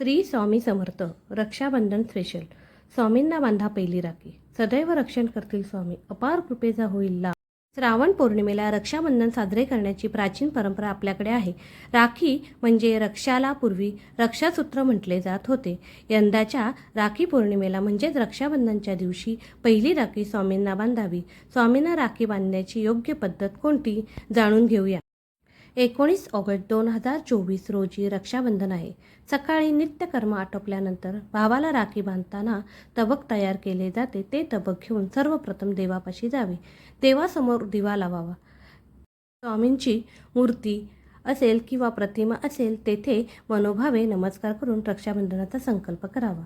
Shri Swami Samarth Rakshabandhan special स्वामींना बांधा पहिली राखी. सदैव रक्षण करतील स्वामी. अपार कृपेचा होईल लाभ. श्रावण पौर्णिमेला रक्षाबंधन साजरे करण्याची प्राचीन परंपरा आपल्याकडे आहे. राखी म्हणजे रक्षाला पूर्वी रक्षासूत्र म्हटले जात होते. यंदाच्या राखी पौर्णिमेला म्हणजेच रक्षाबंधनच्या दिवशी पहिली राखी स्वामींना बांधावी. स्वामींना राखी बांधण्याची योग्य पद्धत कोणती? जाणून घेऊया. एकोणीस ऑगस्ट दोन हजार चोवीस रोजी रक्षाबंधन आहे. सकाळी नित्यकर्म आटोपल्यानंतर भावाला राखी बांधताना तबक तयार केले जाते. ते तबक घेऊन सर्वप्रथम देवापाशी जावे. देवासमोर दिवा लावावा. स्वामींची मूर्ती असेल किंवा प्रतिमा असेल तेथे मनोभावे नमस्कार करून रक्षाबंधनाचा संकल्प करावा.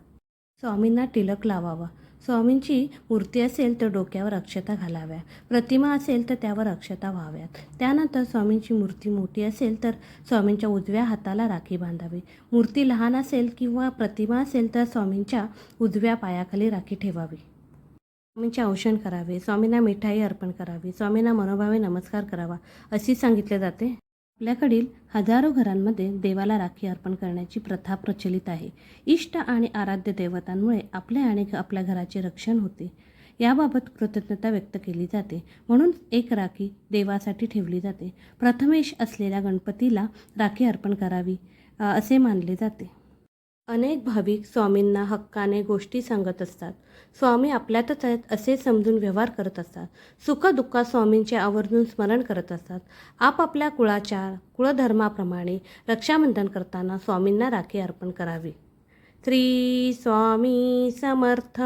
स्वामींना टिलक लावावा. स्वामींची मूर्ती असेल तर डोक्यावर अक्षता घालाव्या प्रतिमा असेल तर त्यावर अक्षता व्हाव्यात. त्यानंतर स्वामींची मूर्ती मोठी असेल तर स्वामींच्या उजव्या हाताला राखी बांधावी. मूर्ती लहान असेल किंवा प्रतिमा असेल तर स्वामींच्या उजव्या पायाखाली राखी ठेवावी. स्वामींचे औषण करावे. स्वामींना मिठाई अर्पण करावी. स्वामींना मनोभावे नमस्कार करावा. अशी सांगितले जाते. आपल्याकडील हजारो घरांमध्ये देवाला राखी अर्पण करण्याची प्रथा प्रचलित आहे. इष्ट आणि आराध्य देवतांमुळे आपल्या आणि आपल्या घराचे रक्षण होते. याबाबत कृतज्ञता व्यक्त केली जाते. म्हणून एक राखी देवासाठी ठेवली जाते. प्रथमेश असलेल्या गणपतीला राखी अर्पण करावी असे मानले जाते. अनेक भाविक स्वामींना हक्काने गोष्टी सांगत असतात. स्वामी आपल्यातच आहेत असे समजून व्यवहार करत असतात. सुखदुःखात स्वामींचे आवर्जून स्मरण करत असतात. आपापल्या कुळाचार कुळधर्माप्रमाणे रक्षाबंधन करताना स्वामींना राखी अर्पण करावी. श्री स्वामी समर्थ.